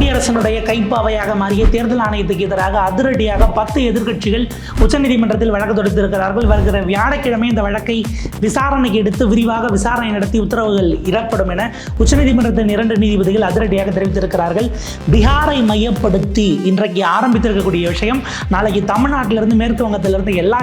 குடியரசனுடைய கைப்பாவையாக மாறிய தேர்தல் ஆணையத்துக்கு எதிராக அதிரடியாக பத்து எதிர்க்கட்சிகள் உச்சநீதிமன்றத்தில் வழக்கு தொடுத்திருக்கிறார்கள். வருகிற வியாழக்கிழமை இந்த வழக்கை விசாரணைக்கு எடுத்து விரிவாக விசாரணை நடத்தி உத்தரவுகள் இடப்படும் என உச்சநீதிமன்றத்தின் இரண்டு நீதிபதிகள் அதிரடியாக தெரிவித்திருக்கிறார்கள். பீகாரை மையப்படுத்தி இன்றைக்கு ஆரம்பித்திருக்கக்கூடிய விஷயம் நாளைக்கு தமிழ்நாட்டிலிருந்து மேற்கு வங்கத்திலிருந்து எல்லா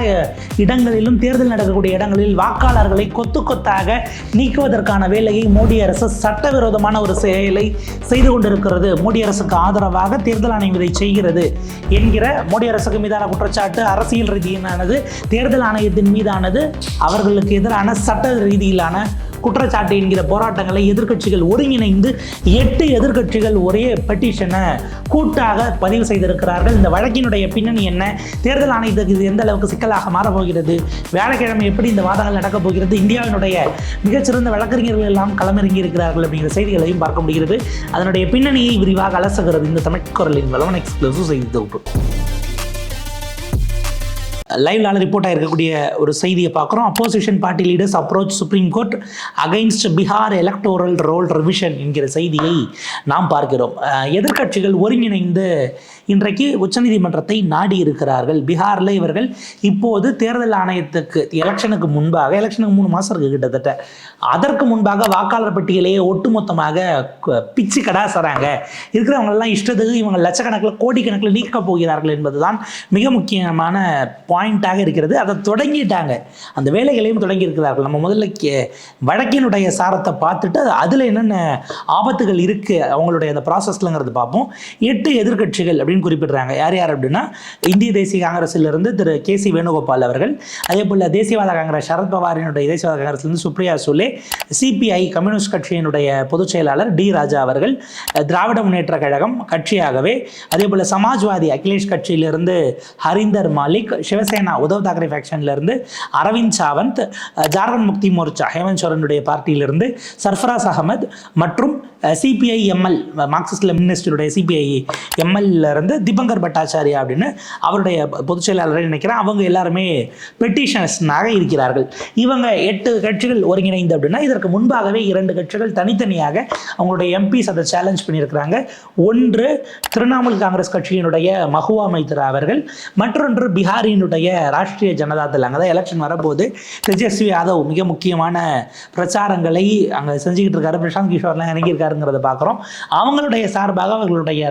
இடங்களிலும் தேர்தல் நடக்கக்கூடிய இடங்களில் வாக்காளர்களை கொத்து கொத்தாக நீக்குவதற்கான வேலையை மோடி அரசு சட்டவிரோதமான ஒரு செயலை செய்து கொண்டிருக்கிறது. மோடி அரசுக்கு ஆதரவாக தேர்தல் ஆணையம் இதை செய்கிறது என்கிற மோடி அரசுக்கு மீதான குற்றச்சாட்டு அரசியல் ரீதியிலானது தேர்தல் ஆணையத்தின் மீதானது அவர்களுக்கு எதிரான சட்ட ரீதியிலான குற்றச்சாட்டு என்கிற போராட்டங்களை எதிர்க்கட்சிகள் ஒருங்கிணைந்து எட்டு எதிர்க்கட்சிகள் ஒரே பெட்டிஷனை கூட்டாக பதிவு செய்திருக்கிறார்கள். இந்த வழக்கினுடைய பின்னணி என்ன? தேர்தல் ஆணையத்துக்கு இது எந்த அளவுக்கு சிக்கலாக மாறப்போகிறது? வியாழக்கிழமை எப்படி இந்த வாதங்கள் நடக்கப் போகிறது? இந்தியாவினுடைய மிகச்சிறந்த வழக்கறிஞர்கள் எல்லாம் களமிறங்கி இருக்கிறார்கள் அப்படிங்கிற செய்திகளையும் பார்க்க முடிகிறது. அதனுடைய பின்னணியை விரிவாக அலசுகிறது இந்த தமிழ் குரலின் வளவன் எக்ஸ்க்ளூசிவ் செய்தி தொகுப்பு. லைவ்லால ரிப்போர்ட் ஆகிருக்கக்கூடிய ஒரு செய்தியை பார்க்குறோம். Opposition party leaders approach supreme court against Bihar electoral roll revision என்கிற செய்தியை நாம் பார்க்கிறோம். எதிர்கட்சிகள் எதிர்க்கட்சிகள் ஒருங்கிணைந்து இன்றைக்கு உச்சநீதிமன்றத்தை நாடி இருக்கிறார்கள் பீகாரில் இவர்கள் இப்போது தேர்தல் ஆணையத்துக்கு எலெக்ஷனுக்கு முன்பாக எலெக்ஷனுக்கு மூணு மாதம் இருக்குது கிட்டத்தட்ட. அதற்கு முன்பாக வாக்காளர் பட்டியலையே ஒட்டுமொத்தமாக பிச்சு கடாசறாங்க. இருக்கிறவங்களெல்லாம் இஷ்டத்துக்கு இவங்க லட்சக்கணக்கில் கோடிக்கணக்கில் நீக்கப் போகிறார்கள் என்பதுதான் மிக முக்கியமான பாயிண்ட்டாக இருக்கிறது. அதை தொடங்கிட்டாங்க. அந்த வேலைகளையும் தொடங்கி இருக்கிறார்கள் நம்ம முதல்ல கே- வழக்கினுடைய சாரத்தை பார்த்துட்டு அதில் என்னென்ன ஆபத்துகள் இருக்குது அவங்களுடைய அந்த ப்ராசஸ்லங்கிறது பார்ப்போம். எட்டு எதிர்க்கட்சிகள் அப்படின்னு அப்படின்னு குறிப்பிடுறாங்க. யார் யார் அப்படின்னா இந்திய தேசிய காங்கிரஸிலிருந்து திரு கே சி வேணுகோபால் அவர்கள். அதே போல் தேசியவாத காங்கிரஸ் சரத்பவாரினுடைய தேசியவாத காங்கிரஸ்லேருந்து சுப்ரியா சுலே சிபிஐ கம்யூனிஸ்ட் கட்சியினுடைய பொதுச் செயலாளர் டி ராஜா அவர்கள் திராவிட முன்னேற்ற கழகம் கட்சியாகவே அதே போல் சமாஜ்வாதி அகிலேஷ் கட்சியிலிருந்து ஹரிந்தர் மாலிக் சிவசேனா உத்தவ் தாக்கரே ஃபேக்ஷன்லேருந்து அரவிந்த் சாவந்த் ஜார்க்கண்ட் முக்தி மோர்ச்சா ஹேமந்த் சோரனுடைய பார்ட்டியிலிருந்து சர்ஃபராஸ் அகமது மற்றும் சிபிஐ எம்எல் மார்க்சிஸ்ட் லெமினிஸ்டுடைய சிபிஐ எம்எல்ல வந்து திபங்கர் பட்டாச்சாரியா அப்படின்னு அவருடைய பொதுச் செயலாளரை நினைக்கிறேன். அவங்க எல்லாருமே பெட்டிஷனர்ஸ்னாக இருக்கிறார்கள். இவங்க எட்டு கட்சிகள் ஒருங்கிணைந்து அப்படின்னா இதற்கு முன்பாகவே இரண்டு கட்சிகள் தனித்தனியாக அவங்களுடைய எம்பிஸ் அதை சேலஞ்ச் பண்ணியிருக்கிறாங்க. ஒன்று திரிணாமுல் காங்கிரஸ் கட்சியினுடைய மஹுவா மைத்ரா அவர்கள் மற்றொன்று பீகாரினுடைய ராஷ்டிரிய ஜனதா தள். அங்கே தான் எலெக்ஷன் வரப்போது தேஜஸ்வி யாதவ் மிக முக்கியமான பிரச்சாரங்களை அங்கே செஞ்சுக்கிட்டு இருக்காரு. பிரசாந்த் கிஷோர்லாம் இறங்கியிருக்காருங்கிறத பார்க்குறோம். அவங்களுடைய சார்பாக அவர்களுடைய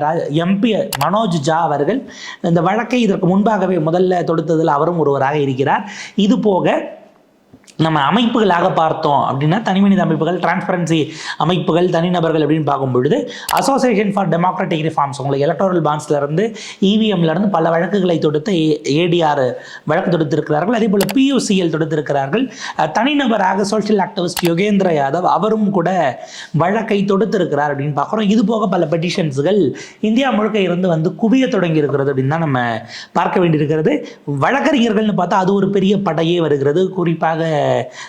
எம்பி மனோஜ் ஜா அவர்கள் இந்த வழக்கை இதற்கு முன்பாகவே முதல்ல தொடுத்ததில் அவரும் ஒருவராக இருக்கிறார். இது போக நம்ம அமைப்புகளாக பார்த்தோம் அப்படின்னா தனிமனித அமைப்புகள் டிரான்ஸ்பரன்சி அமைப்புகள் தனிநபர்கள் அப்படின்னு பார்க்கும் பொழுது அசோசியேஷன் ஃபார் டெமோக்ராட்டிக் ரிஃபார்ம்ஸ் உங்களுக்கு எலக்ட்ரல் பாண்ட்ஸ்லேருந்து இருந்து பல வழக்குகளை தொடுத்து ஏடிஆர் வழக்கு தொடுத்திருக்கிறார்கள். அதே போல் பியூசிஎல் தொடுத்திருக்கிறார்கள். தனிநபராக சோஷியல் ஆக்டிவிஸ்ட் யோகேந்திர யாதவ் அவரும் கூட வழக்கை தொடுத்திருக்கிறார் அப்படின்னு பார்க்குறோம். இது போக பல பெட்டிஷன்ஸுகள் இந்தியா முழுக்க இருந்து வந்து குவிய தொடங்கி இருக்கிறது அப்படின்னு தான் நம்ம பார்க்க வேண்டியிருக்கிறது. வழக்கறிஞர்கள்னு பார்த்தா அது ஒரு பெரிய படையே வருகிறது. குறிப்பாக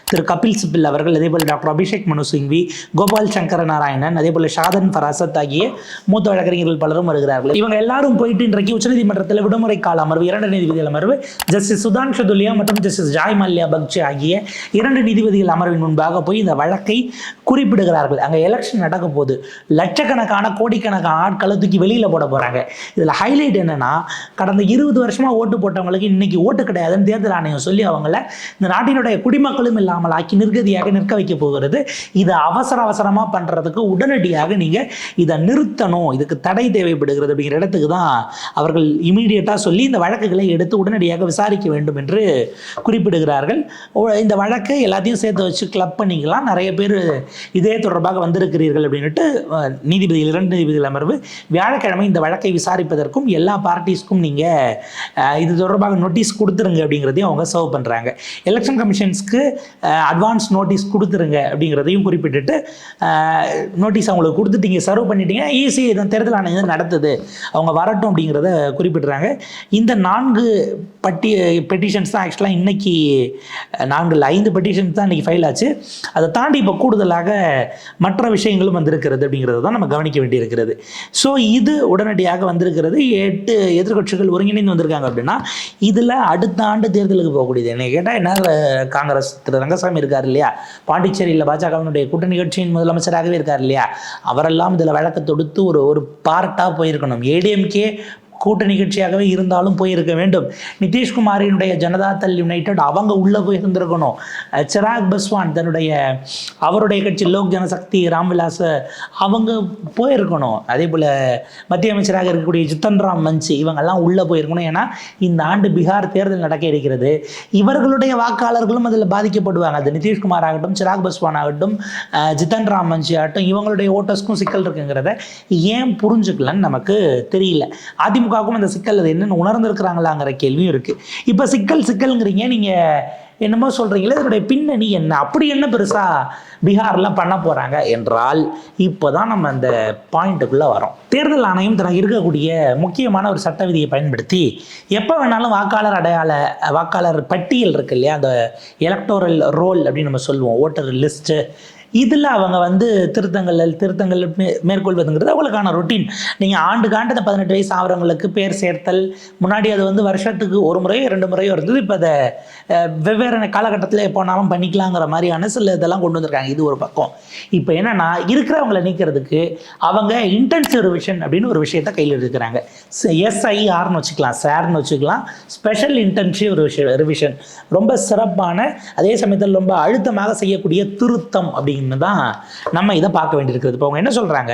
திரு கபில் சிபில் அவர்கள் அதேபோல் டாக்டர் அபிஷேக் மனு சிங்வி கோபால் சங்கர நாராயணன் அதே போல் ஷாதன் ஃபராசத் ஆகிய மூத்த வழக்கறிஞர்கள் பலரும் வருகிறார்கள். இவங்க எல்லாரும் போயிட்டு இன்றைக்கு உச்சநீதிமன்றத்தில் விடுமுறை கால அமர்வு இரண்டு நீதிபதிகள் அமர்வு ஜஸ்டிஸ் சுதான் துல்லியா மற்றும் ஜஸ்டிஸ் ஜாய் மல்யா பக்ஷி ஆகிய இரண்டு நீதிபதிகள் அமர்வின் முன்பாக போய் இந்த வழக்கை குறிப்பிடுகிறார்கள். அங்கே எலெக்ஷன் நடக்க போது லட்சக்கணக்கான கோடிக்கணக்கான ஆட்களை தூக்கி வெளியில் போட போகிறாங்க இதில் ஹைலைட் என்னன்னா கடந்த இருபது வருஷமாக ஓட்டு போட்டவங்களுக்கு இன்னைக்கு ஓட்டு கிடையாதுன்னு தேர்தல் ஆணையம் சொல்லி அவங்கள இந்த நாட்டினுடைய குடி குடிமக்களும் இல்லாமல் ஆக்கி நிர்கதியாக நிற்க வைக்க போகிறது. இதை அவசர அவசரமாக பண்ணுறதுக்கு உடனடியாக நீங்கள் இதை நிறுத்தணும். இதுக்கு தடை தேவைப்படுகிறது அப்படிங்கிற இடத்துக்கு தான் அவர்கள் இமீடியட்டாக சொல்லி இந்த வழக்குகளை எடுத்து உடனடியாக விசாரிக்க வேண்டும் என்று குறிப்பிடுகிறார்கள். ஓ- இந்த வழக்கை எல்லாத்தையும் சேர்த்து வச்சு கிளப் பண்ணிக்கலாம். நிறைய பேர் இதே தொடர்பாக வந்திருக்கிறீர்கள் அப்படின்ட்டு நீதிபதிகள் இரண்டு நீதிபதிகள் அமர்வு வியாழக்கிழமை இந்த வழக்கை விசாரிப்பதற்கும் எல்லா பார்ட்டிஸ்க்கும் நீங்கள் இது தொடர்பாக நோட்டீஸ் கொடுத்துருங்க அப்படிங்கிறதையும் அவங்க சர்வ் பண்ணுறாங்க எலெக்ஷன் கமிஷன்ஸ்க்கு அட்வான்ஸ் நோட்டீஸ் கொடுத்துருங்க அப்படிங்கிறதையும் குறிப்பிட்டுட்டு நோட்டீஸ் அவங்களுக்கு கொடுத்துட்டீங்க சர்வ் பண்ணிட்டீங்கன்னா ஈஸி இதன் தேர்தல் ஆணையம் நடத்துது. அவங்க வரட்டும் அப்படிங்கிறத குறிப்பிட்றாங்க. இந்த நான்கு பட்டி பெட்டிஷன்ஸ் தான் ஆக்சுவலாக இன்றைக்கி நான்கில் நான்கு இல்லை ஐந்து பெட்டிஷன்ஸ் தான் இன்றைக்கி ஃபைல் ஆச்சு. அதை தாண்டி இப்போ கூடுதலாக மற்ற விஷயங்களும் வந்திருக்கிறது அப்படிங்கிறது தான் நம்ம கவனிக்க வேண்டியிருக்கிறது. ஸோ இது உடனடியாக வந்திருக்கிறது. எட்டு எதிர்க்கட்சிகள் ஒருங்கிணைந்து வந்திருக்காங்க அப்படின்னா இதில் அடுத்த ஆண்டு தேர்தலுக்கு போகக்கூடியது. என்னை கேட்டால் என்ன காங்கிரஸ் ஆர் திரு ரங்கசாமி இருக்கார் இல்லையா? பாண்டிச்சேரியில் பாஜகவினுடைய கூட்டணி கட்சியின் முதலமைச்சராகவே இருக்கார் இல்லையா? அவரெல்லாம் இதில் வழக்கு தொடுத்து ஒரு ஒரு பார்ட்டாக போயிருக்கணும். ஏடிஎம்கே கூட்டணி நிகழ்ச்சியாகவே இருந்தாலும் போயிருக்க வேண்டும். நிதிஷ்குமாரினுடைய ஜனதாதள் யுனைடெட் அவங்க உள்ளே போய் இருந்திருக்கணும் சிராக் பஸ்வான் தன்னுடைய அவருடைய கட்சி லோக் ஜனசக்தி ராம்விலாஸ் அவங்க போயிருக்கணும். அதே போல் மத்திய அமைச்சராக இருக்கக்கூடிய ஜித்தன் ராம் மஞ்சி இவங்கெல்லாம் உள்ளே போயிருக்கணும். ஏன்னா இந்த ஆண்டு பீகார் தேர்தல் நடக்க இருக்கிறது. இவர்களுடைய வாக்காளர்களும் அதில் பாதிக்கப்படுவாங்க. அது நிதிஷ்குமார் ஆகட்டும் சிராக் பஸ்வான் ஆகட்டும் ஜித்தன் ராம் மஞ்சி ஆகட்டும் இவங்களுடைய ஓட்டர்ஸ்க்கும் சிக்கல் இருக்குங்கிறத ஏன் புரிஞ்சுக்கலன்னு நமக்கு தெரியல. அதிமுகவுக்கும் அந்த சிக்கல் அது என்னன்னு உணர்ந்திருக்கிறாங்களாங்கிற கேள்வியும் இருக்குது இப்போ சிக்கல் சிக்கல்ங்கிறீங்க நீங்கள் என்னமோ சொல்கிறீங்களே இதனுடைய பின்னணி என்ன? அப்படி என்ன பெருசாக பீகார்லாம் பண்ண போகிறாங்க என்றால் இப்போ தான் நம்ம அந்த பாயிண்ட்டுக்குள்ளே வரோம். தேர்தல் ஆணையம் தனக்கு இருக்கக்கூடிய முக்கியமான ஒரு சட்ட விதியை பயன்படுத்தி எப்போ வேணாலும் வாக்காளர் அடையாள வாக்காளர் பட்டியல் இருக்கு இல்லையா? அந்த எலக்டோரல் ரோல் அப்படின்னு நம்ம சொல்லுவோம். ஓட்டர் லிஸ்ட்டு இதில் அவங்க வந்து திருத்தங்கள் திருத்தங்கள் மே மேற்கொள்வதுங்கிறது அவங்களுக்கான ரொட்டீன் நீங்கள் ஆண்டுக்காண்டு அந்த பதினெட்டு வயசு ஆகிறவங்களுக்கு பேர் சேர்த்தல் முன்னாடி அது வந்து வருஷத்துக்கு ஒரு முறையோ ரெண்டு முறையோ இருந்தது. இப்போ அதை வெவ்வேறு காலகட்டத்தில் எப்போனாலும் பண்ணிக்கலாங்கிற மாதிரியான சில இதெல்லாம் கொண்டு வந்திருக்காங்க. இது ஒரு பக்கம். இப்போ என்னென்னா இருக்கிறவங்களை நீக்கிறதுக்கு அவங்க இன்டென்சிவ் ரிவிஷன் அப்படின்னு ஒரு விஷயத்தை கையில் எடுக்கிறாங்க. எஸ்ஐஆர்னு வச்சுக்கலாம் சார்னு வச்சுக்கலாம். ஸ்பெஷல் இன்டென்சிவ் ரிவிஷன் ரொம்ப சிறப்பான அதே சமயத்தில் ரொம்ப அழுத்தமாக செய்யக்கூடிய திருத்தம் அப்படின்னு தான் நம்ம இதை பார்க்க வேண்டியிருக்கிறது. இப்போ அவங்க என்ன சொல்கிறாங்க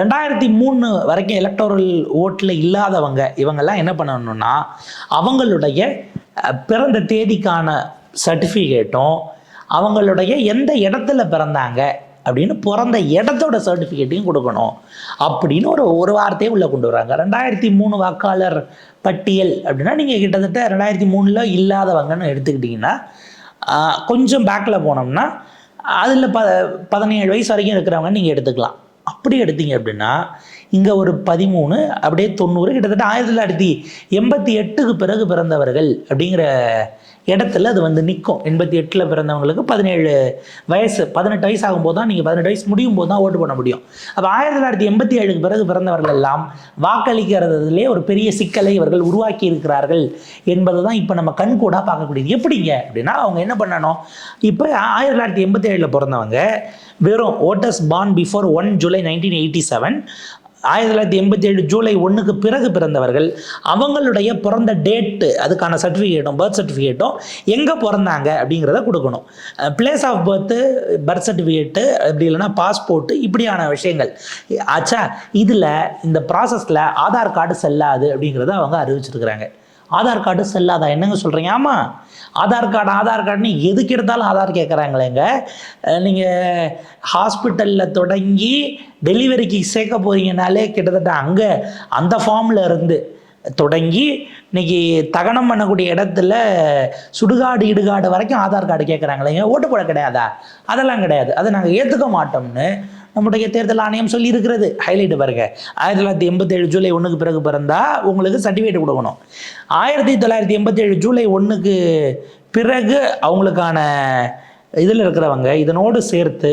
ரெண்டாயிரத்தி மூணு வரைக்கும் எலக்டோரல் ஓட்டில் இல்லாதவங்க இவங்கெல்லாம் என்ன பண்ணணும்னா அவங்களுடைய பிறந்த தேதிக்கான சர்டிஃபிகேட்டும் அவங்களுடைய எந்த இடத்துல பிறந்தாங்க அப்படின்னு பிறந்த இடத்தோட சர்டிஃபிகேட்டையும் கொடுக்கணும் அப்படின்னு ஒரு ஒரு வார்த்தையை உள்ளே கொண்டு வராங்க. ரெண்டாயிரத்தி மூணு வாக்காளர் பட்டியல் அப்படின்னா நீங்கள் கிட்டத்தட்ட ரெண்டாயிரத்தி மூணில் இல்லாதவங்கன்னு எடுத்துக்கிட்டிங்கன்னா கொஞ்சம் பேக்கில் போனோம்னா அதில் ப பதினேழு வயசு வரைக்கும் இருக்கிறவங்க நீங்கள் எடுத்துக்கலாம். அப்படி எடுத்தீங்க அப்படின்னா இங்கே ஒரு பதிமூணு அப்படியே தொண்ணூறு கிட்டத்தட்ட ஆயிரத்தி தொள்ளாயிரத்தி எண்பத்தி எட்டுக்கு பிறகு பிறந்தவர்கள் அப்படிங்கிற இடத்துல அது வந்து நிற்கும். எண்பத்தி எட்டில் பிறந்தவங்களுக்கு பதினேழு வயசு பதினெட்டு வயசு ஆகும்போது தான் நீங்கள் பதினெட்டு வயசு முடியும் போது தான் ஓட்டு பண்ண முடியும். அப்போ ஆயிரத்தி தொள்ளாயிரத்தி எண்பத்தி ஏழுக்கு பிறகு பிறந்தவர்கள் எல்லாம் வாக்களிக்கிறதுலே ஒரு பெரிய சிக்கலை இவர்கள் உருவாக்கி இருக்கிறார்கள் என்பது தான் இப்போ நம்ம கண்கூடாக பார்க்கக்கூடியது. எப்படிங்க அப்படின்னா அவங்க என்ன பண்ணணும்? இப்போ ஆயிரத்தி தொள்ளாயிரத்தி எண்பத்தி ஏழில் பிறந்தவங்க வெறும் voters born before one July nineteen eighty seven ஆயிரத்தி தொள்ளாயிரத்தி எண்பத்தி ஏழு ஜூலை ஒன்றுக்கு பிறகு பிறந்தவர்கள் அவங்களுடைய பிறந்த டேட்டு அதுக்கான சர்டிஃபிகேட்டும் பர்த் சர்டிஃபிகேட்டும் எங்கே பிறந்தாங்க அப்படிங்கிறத கொடுக்கணும். Place of birth birth certificate அப்படி இல்லைன்னா பாஸ்போர்ட்டு இப்படியான விஷயங்கள். ஆச்சா இதில் இந்த ப்ராசஸில் ஆதார் கார்டு செல்லாது அப்படிங்கிறத அவங்க அறிவிச்சிருக்கிறாங்க. ஆதார் கார்டு செல்லாதா? என்னங்க சொல்கிறீங்க ஆமாம் ஆதார் கார்டு ஆதார் கார்டுன்னு எதுக்கு எடுத்தாலும் ஆதார் கேட்குறாங்களேங்க நீங்கள் ஹாஸ்பிட்டலில் தொடங்கி டெலிவரிக்கு சேர்க்க போகிறீங்கனாலே கிட்டத்தட்ட அங்கே அந்த ஃபார்மில் இருந்து தொடங்கி இன்னைக்கு தகனம் பண்ணக்கூடிய இடத்துல சுடுகாடு இடுகாடு வரைக்கும் ஆதார் கார்டு கேட்குறாங்களேங்க ஓட்டு போட கிடையாதா? அதெல்லாம் கிடையாது. அதை நாங்கள் ஏற்றுக்க மாட்டோம்னு நம்முடைய தேர்தல் ஆணையம் சொல்லி இருக்கிறது ஹைலைட் பாருங்க. ஆயிரத்தி தொள்ளாயிரத்தி எண்பத்தேழு ஜூலை ஒன்றுக்கு பிறகு பிறந்தா உங்களுக்கு சர்டிஃபிகேட் கொடுக்கணும். ஆயிரத்தி தொள்ளாயிரத்தி எண்பத்தேழு ஜூலை ஒன்றுக்கு பிறகு அவங்களுக்கான இதில் இருக்கிறவங்க இதனோடு சேர்த்து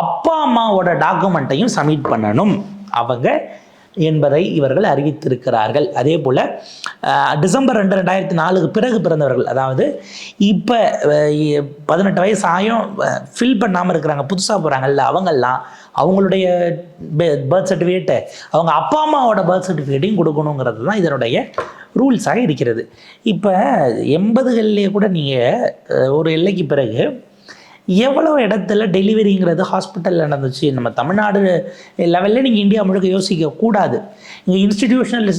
அப்பா அம்மாவோட டாக்குமெண்ட்டையும் சப்மிட் பண்ணணும். அவங்க என்பதை இவர்கள் அறிவித்திருக்கிறார்கள். அதே போல் டிசம்பர் ரெண்டு ரெண்டாயிரத்தி நாலுக்கு பிறகு பிறந்தவர்கள் அதாவது இப்போ பதினெட்டு வயசு ஆயும் ஃபில் பண்ணாமல் இருக்கிறாங்க புதுசாக போகிறாங்கல்ல அவங்கெல்லாம் அவங்களுடைய பர்த் சர்டிஃபிகேட்டை அவங்க அப்பா அம்மாவோட பர்த் சர்டிஃபிகேட்டையும் கொடுக்கணுங்கிறது தான் இதனுடைய ரூல்ஸாக இருக்கிறது. இப்போ எண்பதுகள்லேயே கூட நீங்கள் ஒரு எல்லைக்கு பிறகு எவ்வளோ இடத்துல டெலிவரிங்கிறது ஹாஸ்பிட்டலில் நடந்துச்சு? நம்ம தமிழ்நாடு லெவலில் நீங்கள் இந்தியா முழுக்க யோசிக்க கூடாது. இங்கே இன்ஸ்டிடியூஷனல்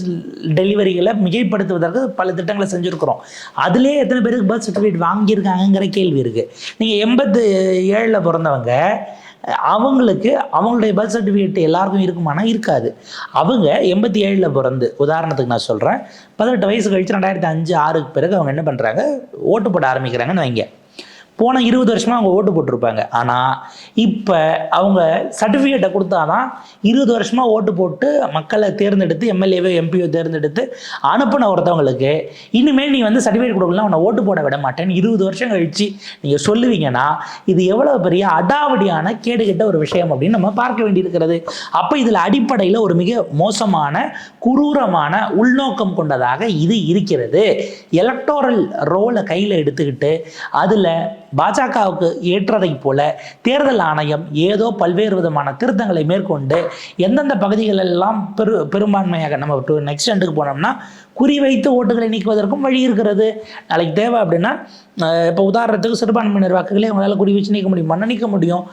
டெலிவரிகளை மிகைப்படுத்துவதற்கு பல திட்டங்களை செஞ்சுருக்கிறோம். அதிலே எத்தனை பேருக்கு பர்த் சர்டிஃபிகேட் வாங்கியிருக்காங்கங்கிற கேள்வி இருக்குது நீங்கள் எண்பத்து ஏழில் பிறந்தவங்க அவங்களுக்கு அவங்களுடைய பர்த் சர்டிஃபிகேட் எல்லாருக்கும் இருக்குமானா இருக்காது. அவங்க எண்பத்தி ஏழில் பிறந்து உதாரணத்துக்கு நான் சொல்கிறேன் பதினெட்டு வயசு கழிச்சு ரெண்டாயிரத்தி அஞ்சு ஆறுக்கு பிறகு அவங்க என்ன பண்ணுறாங்க ஓட்டு போட ஆரம்பிக்கிறாங்கன்னு வைங்க. போன இருபது வருஷமாக அவங்க ஓட்டு போட்டிருப்பாங்க. ஆனால் இப்போ அவங்க சர்டிஃபிகேட்டை கொடுத்தாதான் இருபது வருஷமாக ஓட்டு போட்டு மக்களை தேர்ந்தெடுத்து எம்எல்ஏவோ எம்பியோ தேர்ந்தெடுத்து அனுப்பின ஒருத்தவங்களுக்கு இனிமேல் நீ வந்து சர்டிஃபிகேட் கொடுக்கலாம் உன்னை ஓட்டு போட விட மாட்டேன்னு இருபது வருஷம் கழித்து நீங்கள் சொல்லுவீங்கன்னா இது எவ்வளோ பெரிய அடாவடியான கேடுகிட்ட ஒரு விஷயம் அப்படின்னு நம்ம பார்க்க வேண்டியிருக்கிறது. அப்போ இதில் அடிப்படையில் ஒரு மிக மோசமான குரூரமான உள்நோக்கம் கொண்டதாக இது இருக்கிறது. எலக்டோரல் ரோலை கையில் எடுத்துக்கிட்டு அதில் பாஜகவுக்கு ஏற்றதைப் போல தேர்தல் ஆணையம் ஏதோ பல்வேறு விதமான திருத்தங்களை மேற்கொண்டு எந்தெந்த பகுதிகளெல்லாம் பெரு பெரும்பான்மையாக நம்ம நெக்ஸ்ட் எண்டுக்கு போனோம்னா குறிவைத்து ஓட்டுகளை நீக்குவதற்கும் வழி இருக்கிறது. நாளைக்கு தேவை அப்படின்னா இப்போ உதாரணத்துக்கு சிறுபான்மையினர் வாக்குகளை அவங்களால குறி வச்சு நீக்க முடியுமா? நீக்க முடியும்.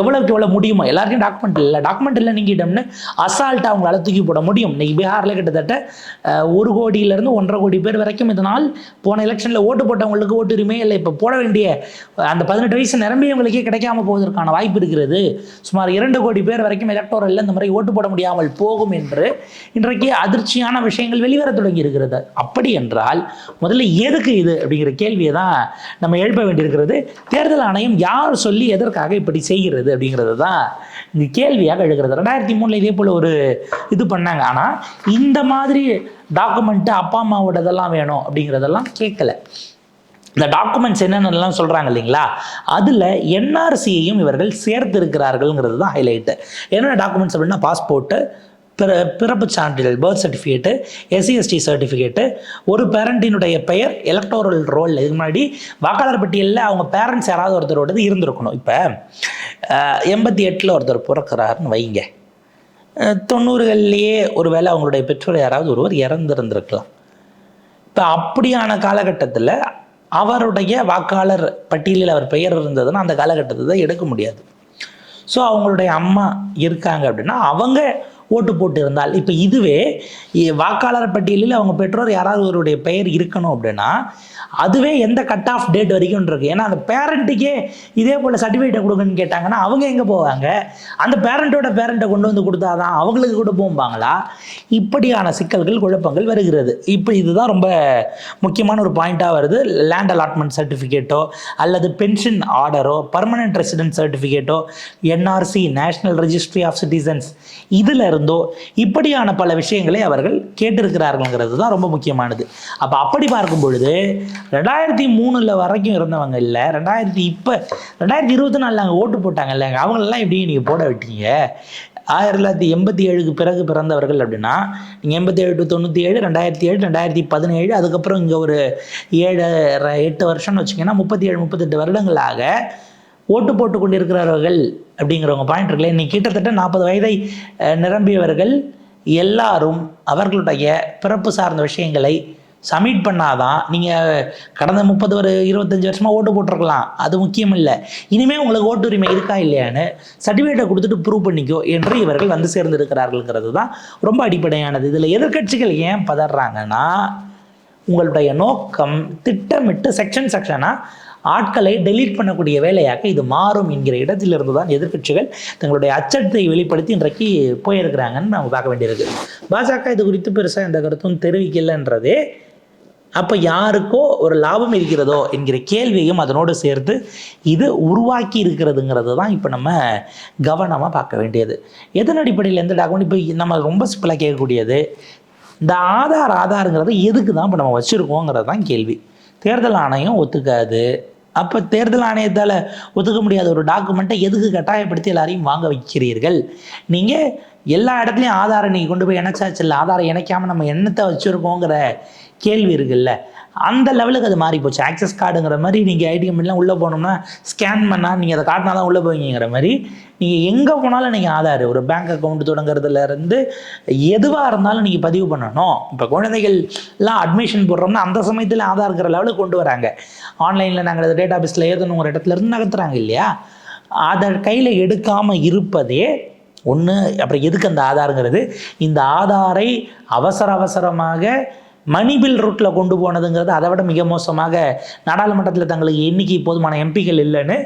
எவ்வளோக்கு எவ்வளோ முடியுமோ எல்லாருக்கும் டாக்குமெண்ட் இல்லை. டாக்குமெண்ட் இல்லை நீங்கிட்டோம்னு அசால்ட்டாக அவங்களால தூக்கி போட முடியும். இன்னைக்கு பீகாரில் கிட்டத்தட்ட ஒரு கோடியிலேருந்து ஒன்றரை கோடி பேர் வரைக்கும் இதனால் போன எலெக்ஷனில் ஓட்டு போட்டவங்களுக்கு ஓட்டு உரிமை இல்லை. இப்போ போட வேண்டிய அந்த பதினெட்டு வயசு நிரம்பியவங்களுக்கே கிடைக்காம போவதற்கான வாய்ப்பு இருக்கிறது. சுமார் இரண்டு கோடி பேர் வரைக்கும் எலக்டோரலில் இந்த முறை ஓட்டு போட முடியாமல் போகும் என்று இன்றைக்கு அதிர்ச்சியான விஷயங்கள் வெளிவர தொடங்கி இருக்கிறது. அப்படி என்றால் முதல்ல எதுக்கு இது அப்படிங்கிற கேள்வியை தான் நம்ம எழுப்ப வேண்டியிருக்கிறது. தேர்தல் ஆணையம் யார் சொல்லி எதற்காக இப்படி செய்கிறது? அப்படிங்கிறது தான் இங்கே கேள்வியாக எழுகிறது. ரெண்டாயிரத்தி மூணில் இதே போல் ஒரு இது பண்ணாங்க. ஆனால் இந்த மாதிரி டாக்குமெண்ட்டு அப்பா அம்மாவோட இதெல்லாம் வேணும் அப்படிங்கிறதெல்லாம் கேட்கல. இந்த டாக்குமெண்ட்ஸ் என்னென்னலாம் சொல்கிறாங்க இல்லைங்களா? அதில் என்ஆர்சியையும் இவர்கள் சேர்த்திருக்கிறார்கள்ங்கிறது தான் ஹைலைட்டு என்னென்ன டாக்குமெண்ட்ஸ் அப்படின்னா பாஸ்போர்ட்டு பிற பிறப்பு சான்றிதழ் பர்த் சர்டிஃபிகேட்டு எஸ்சிஎஸ்டி சர்டிஃபிகேட்டு ஒரு பேரண்டினுடைய பெயர் எலக்டோரல் ரோல் இதுக்கு முன்னாடி வாக்காளர் பட்டியலில் அவங்க பேரண்ட்ஸ் யாராவது ஒருத்தரோடது இருந்திருக்கணும். இப்போ எண்பத்தி எட்டில் ஒருத்தர் பிறக்கிறாருன்னு வைங்க. தொண்ணூறுகள்லேயே தொண்ணூறுகள்லேயே ஒருவேளை அவங்களுடைய பெற்றோர் யாராவது ஒருவர் இறந்துருந்துருக்கலாம். இப்போ அப்படியான காலகட்டத்தில் அவருடைய வாக்காளர் பட்டியலில் அவர் பெயர் இருந்ததுன்னா அந்த காலகட்டத்தை தான் எடுக்க முடியாது. ஸோ அவங்களுடைய அம்மா இருக்காங்க அப்படின்னா அவங்க ஓட்டு போட்டு இருந்தால் இப்போ இதுவே வாக்காளர் பட்டியலில் அவங்க பெற்றோர் யாராவது ஒருவருடைய பெயர் இருக்கணும் அப்படின்னா அதுவே எந்த கட் ஆஃப் டேட் வரைக்கும் இருக்கு. ஏன்னா அந்த பேரண்ட்டுக்கே இதே போல் சர்டிஃபிகேட்டை கொடுங்கன்னு கேட்டாங்கன்னா அவங்க எங்கே போவாங்க? அந்த பேரண்ட்டோட பேரண்ட்டை கொண்டு வந்து கொடுத்தாதான் அவங்களுக்கு கூட போம்பாங்களா இப்படியான சிக்கல்கள் குழப்பங்கள் வருகிறது. இப்போ இதுதான் ரொம்ப முக்கியமான ஒரு பாயிண்ட்டாக வருது. லேண்ட் அலாட்மெண்ட் சர்டிஃபிகேட்டோ அல்லது பென்ஷன் ஆர்டரோ permanent resident சர்டிஃபிகேட்டோ NRC national registry of citizens இதில் இருந்தோ இப்படியான பல விஷயங்களை அவர்கள் கேட்டிருக்கிறார்கள்ங்கிறது தான் ரொம்ப முக்கியமானது. அப்போ அப்படி பார்க்கும் பொழுது ரெண்டாயிரத்தி மூணில் வரைக்கும் இருந்தவங்க இல்லை. ரெண்டாயிரத்தி இப்போ ரெண்டாயிரத்தி இருபத்தி நாலில் அங்கே ஓட்டு போட்டாங்கல்ல அவங்களெல்லாம் எப்படி நீங்கள் போட விட்டீங்க? ஆயிரத்தி தொள்ளாயிரத்தி எண்பத்தி ஏழுக்கு பிறகு பிறந்தவர்கள் அப்படின்னா நீங்கள் எண்பத்தி ஏழு டு தொண்ணூற்றி ஏழு ரெண்டாயிரத்தி ஏழு ரெண்டாயிரத்தி பதினேழு அதுக்கப்புறம் இங்கே ஒரு ஏழு எட்டு வருஷம்னு வச்சிங்கன்னா முப்பத்தி ஏழு முப்பத்தெட்டு வருடங்களாக ஓட்டு போட்டு கொண்டிருக்கிறவர்கள் அப்படிங்கிறவங்க பாயிண்ட் இருக்குல்ல. இன்னைக்கு கிட்டத்தட்ட நாற்பது வயதை நிரம்பியவர்கள் எல்லாரும் அவர்களுடைய பிறப்பு சார்ந்த விஷயங்களை சப்மிட் பண்ணாதான் நீங்கள் கடந்த முப்பது ஒரு இருபத்தஞ்சி வருஷமாக ஓட்டு போட்டிருக்கலாம். அது முக்கியம் இல்லை. இனிமேல் உங்களுக்கு ஓட்டு உரிமை இருக்கா இல்லையான்னு சர்டிஃபிகேட்டை கொடுத்துட்டு ப்ரூவ் பண்ணிக்கோ என்று இவர்கள் வந்து சேர்ந்திருக்கிறார்கள்ங்கிறது தான் ரொம்ப அடிப்படையானது. இதில் எதிர்க்கட்சிகள் ஏன் பதறாங்கன்னா உங்களுடைய நோக்கம் திட்டமிட்டு செக்ஷன் செக்ஷனாக ஆட்களை டெலீட் பண்ணக்கூடிய வேலையாக இது மாறும் என்கிற இடத்திலிருந்து தான் எதிர்க்கட்சிகள் தங்களுடைய அச்சத்தை வெளிப்படுத்தி இன்றைக்கு போயிருக்கிறாங்கன்னு நம்ம பார்க்க வேண்டியிருக்கு. பாஜக இது குறித்து பெருசாக எந்த கருத்தும் தெரிவிக்கலைன்றதே அப்போ யாருக்கோ ஒரு லாபம் இருக்கிறதோ என்கிற கேள்வியும் அதனோடு சேர்த்து இது உருவாக்கி இருக்கிறதுங்கிறது தான் இப்போ நம்ம கவனமாக பார்க்க வேண்டியது. எதன் அடிப்படையில் எந்த டாக்குமெண்ட் இப்போ நம்ம ரொம்ப சிம்பிளாக கேட்கக்கூடியது இந்த ஆதார் ஆதாருங்கிறது எதுக்கு தான் இப்போ நம்ம வச்சுருக்கோங்கிறது தான் கேள்வி. தேர்தல் ஆணையம் ஒத்துக்காது. அப்போ தேர்தல் ஆணையத்தால் ஒத்துக்க முடியாத ஒரு டாக்குமெண்ட்டை எதுக்கு கட்டாயப்படுத்தி எல்லாரையும் வாங்க வைக்கிறீர்கள்? நீங்கள் எல்லா இடத்துலையும் ஆதாரை நீங்கள் கொண்டு போய் இணைச்சாச்சு இல்லை ஆதாரம் இணைக்காமல் நம்ம என்னத்தை வச்சுருக்கோங்கிற கேள்வி இருக்குல்ல. அந்த லெவலுக்கு அது மாறி போச்சு. ஆக்சஸ் கார்டுங்கிற மாதிரி நீங்கள் ஐடிஎம்லாம் உள்ளே போனோம்னா ஸ்கேன் பண்ணால் நீங்கள் அதை காட்டினா தான் உள்ளே போவீங்கிற மாதிரி நீங்கள் எங்கே போனாலும் நீங்கள் ஆதார் ஒரு பேங்க் அக்கௌண்ட் தொடங்குறதுலேருந்து எதுவாக இருந்தாலும் நீங்கள் பதிவு பண்ணணும். இப்போ குழந்தைகள்லாம் அட்மிஷன் போடுறோம்னா அந்த சமயத்தில் ஆதார்ங்கிற லெவலுக்கு கொண்டு வராங்க. ஆன்லைனில் நாங்கள் அதை டேட்டா பேஸில் ஏற்றணுங்கிற இடத்துல இருந்து நகர்த்துறாங்க இல்லையா? அதை கையில் எடுக்காமல் இருப்பதே ஒன்று அப்புறம் எதுக்கு அந்த ஆதாருங்கிறது? இந்த ஆதாரை அவசர அவசரமாக மணி பில் ரூட்டில் கொண்டு போனதுங்கிறது அதை விட மிக மோசமாக நாடாளுமன்றத்தில் தங்களுக்கு எண்ணிக்கை போதுமான எம்பிக்கள் இல்லைன்னு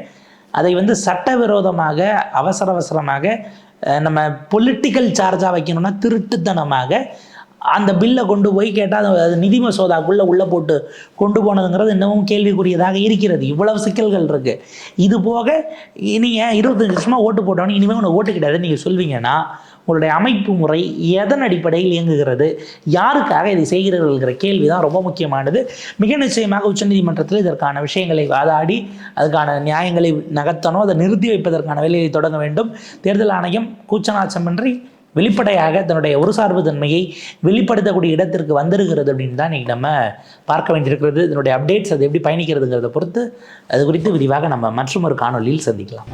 அதை வந்து சட்டவிரோதமாக அவசர அவசரமாக நம்ம பொலிட்டிக்கல் சார்ஜாக வைக்கணும்னா திருட்டுத்தனமாக அந்த பில்லை கொண்டு போய் கேட்டால் அது நிதி மசோதாக்குள்ளே உள்ளே போட்டு கொண்டு போனதுங்கிறது இன்னமும் கேள்விக்குரியதாக இருக்கிறது. இவ்வளவு சிக்கல்கள் இருக்குது இது போக நீங்கள் இருபத்தஞ்சு வருஷமாக ஓட்டு போட்டோன்னு இனிமேல் உனக்கு ஓட்டு கிடையாது நீங்கள் சொல்வீங்கன்னா உங்களுடைய அமைப்பு முறை எதன் அடிப்படையில் இயங்குகிறது? யாருக்காக இதை செய்கிறீர்கள்ங்கிற கேள்வி தான் ரொம்ப முக்கியமானது. மிக நிச்சயமாக உச்சநீதிமன்றத்தில் இதற்கான விஷயங்களை வாதாடி அதுக்கான நியாயங்களை நகர்த்தணும் அதை நிறுத்தி வைப்பதற்கான வேலையை தொடங்க வேண்டும். தேர்தல் ஆணையம் கூச்சநாச்சமின்றி வெளிப்படையாக தன்னுடைய ஒரு சார்பு தன்மையை வெளிப்படுத்தக்கூடிய இடத்திற்கு வந்திருக்கிறது அப்படின்னு தான் இன்றைக்கி நம்ம பார்க்க வேண்டியிருக்கிறது. இதனுடைய அப்டேட்ஸ் அது எப்படி பயணிக்கிறதுங்கிறத பொறுத்து அது குறித்து விரிவாக நம்ம மற்றும் ஒரு காணொலியில் சந்திக்கலாம்.